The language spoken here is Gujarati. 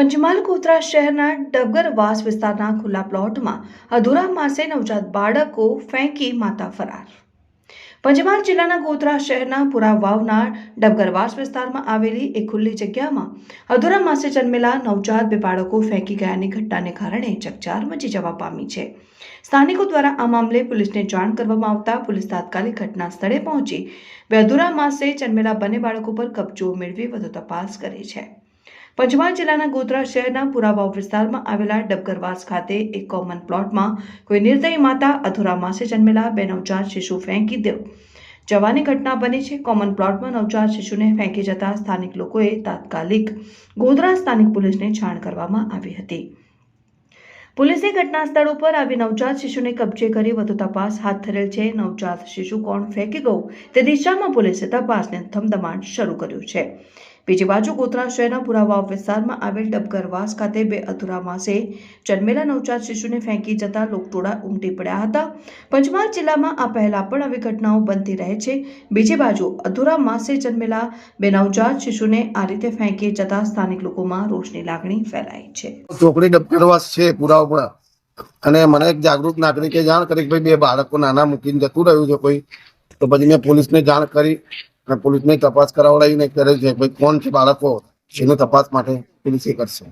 પંચમહાલ કોતરા શહેરના ડબગરવાસ વિસ્તારના ખુલ્લા પ્લોટમાં અધૂરા માસે નવજાત બાળકો ફેંકી માતા ફરાર. પંચમહાલ જિલ્લાના ગોધરા શહેરના પુરા વાવના ડબગરવાસ વિસ્તારમાં આવેલી એક ખુલ્લી જગ્યામાં અધૂરા માસે જન્મેલા નવજાત બે બાળકો ફેંકી ગયાની ઘટનાને કારણે ચકચાર મચી જવા પામી છે. સ્થાનિકો દ્વારા આ મામલે પોલીસને જાણ કરવામાં આવતા પોલીસ તાત્કાલિક ઘટના સ્થળે પહોંચી બે અધૂરા માસે જન્મેલા બંને બાળકો પર કબજો મેળવી વધુ તપાસ કરી છે. પંચમહાલ જિલ્લાના ગોધરા શહેરના પુરાવાવ વિસ્તારમાં આવેલા ડબગરવાસ ખાતે એક કોમન પ્લોટમાં કોઈ નિર્દયી માતા અધૂરા માસે જન્મેલા બે નવજાત શિશુ ફેંકી દેવ. જવાની ઘટના બની છે. કોમન પ્લોટમાં નવજાત શિશુને ફેંકી જતા સ્થાનિક લોકોએ તાત્કાલિક ગોધરા સ્થાનિક પોલીસને જાણ કરવામાં આવી હતી. પોલીસે ઘટના સ્થળ ઉપર આવી નવજાત શિશુને કબજે કરી વધુ તપાસ હાથ ધરેલ છે. નવજાત શિશુ કોણ? ફેંકી ગયું. તે દિશામાં પોલીસે તપાસને ધમધમાટ શરૂ કર્યું છે. બીજી બાજુ ગોત્રા શહેરના પુરાવાવ વિસ્તારમાં આવેલ ડબગરવાસ ખાતે બે અધૂરા માસે જન્મેલા નવજાત શિશુને ફેંકી જતા લોકટોળા ઉમટી પડ્યા હતા. પંચમહાલ જિલ્લામાં આ પહેલા પણ આવી ઘટનાઓ બનતી રહે છે. બીજી બાજુ અધૂરા માસે જન્મેલા બે નવજાત શિશુને આ રીતે ફેંકી જતા સ્થાનિક લોકોમાં રોષની લાગણી ફેલાઈ છે. ચોકડી ડબકરવાસ છે પુરા પર અને મને એક જાગૃત નાગરિકે જાણ કરી કે ભાઈ બે બાળકો નાના મૂકીને જતું રહ્યું છે કોઈ. તો પછી મેં પોલીસને જાણ કરી. પોલીસને તપાસ કરાવડાવીને કરે છે ભાઈ કોણ છે બાળકો, એની તપાસ માટે પોલીસ એ કરશે.